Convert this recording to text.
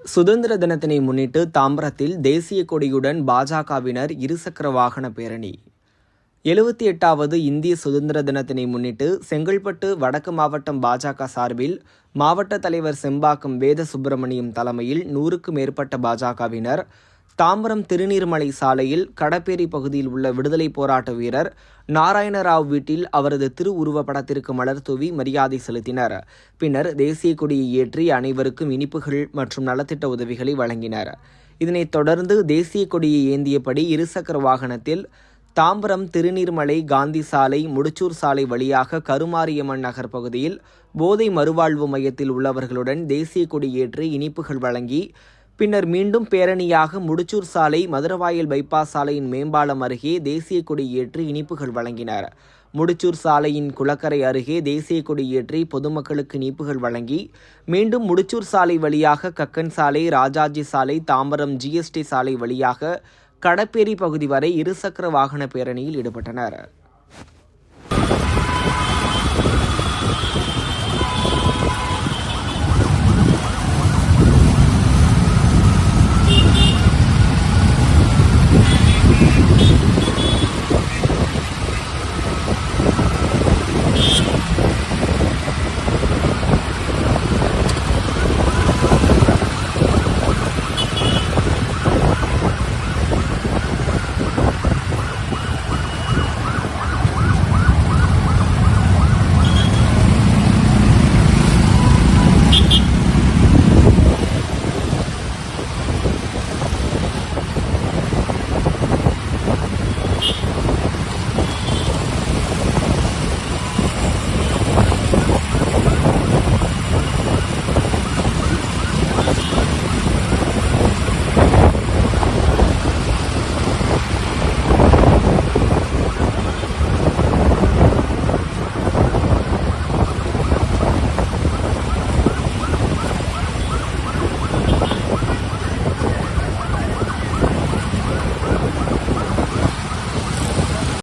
சுதந்திர தினத்தினை முன்னிட்டு தாம்பரத்தில் தேசிய கொடியுடன் பாஜகவினர் இருசக்கர வாகன பேரணி. எழுபத்தி எட்டாவது இந்திய சுதந்திர தினத்தினை முன்னிட்டு செங்கல்பட்டு வடக்கு மாவட்டம் பாஜக சார்பில் மாவட்ட தலைவர் செம்பாக்கம் வேத சுப்பிரமணியம் தலைமையில் நூறுக்கும் மேற்பட்ட பாஜகவினர் தாம்பரம் திருநீர்மலை சாலையில் கடப்பேரி பகுதியில் உள்ள விடுதலை போராட்ட வீரர் நாராயணராவ் வீட்டில் அவரது திருவுருவ படத்திற்கு மலர் தூவி மரியாதை செலுத்தினர். பின்னர் தேசிய கொடியை ஏற்றி அனைவருக்கும் இனிப்புகள் மற்றும் நலத்திட்ட உதவிகளை வழங்கினர். இதனைத் தொடர்ந்து தேசிய கொடியை ஏந்தியபடி இருசக்கர வாகனத்தில் தாம்பரம் திருநீர்மலை காந்தி சாலை முடிச்சூர் சாலை வழியாக கருமாரியம்மன் நகர் பகுதியில் போதை மறுவாழ்வு மையத்தில் உள்ளவர்களுடன் தேசிய கொடி ஏற்றி இனிப்புகள் வழங்கி பின்னர் மீண்டும் பேரணியாக முடிச்சூர் சாலை மதுரவாயல் பைபாஸ் சாலையின் மேம்பாலம் அருகே தேசிய கொடி ஏற்றி இனிப்புகள் வழங்கினர். முடிச்சூர் சாலையின் குளக்கரை அருகே தேசிய கொடி ஏற்றி பொதுமக்களுக்கு இனிப்புகள் வழங்கி மீண்டும் முடிச்சூர் சாலை வழியாக கக்கன் சாலை ராஜாஜி சாலை தாம்பரம் ஜிஎஸ்டி சாலை வழியாக கடப்பேரி பகுதி வரை இருசக்கர வாகன பேரணியில் ஈடுபட்டனர்.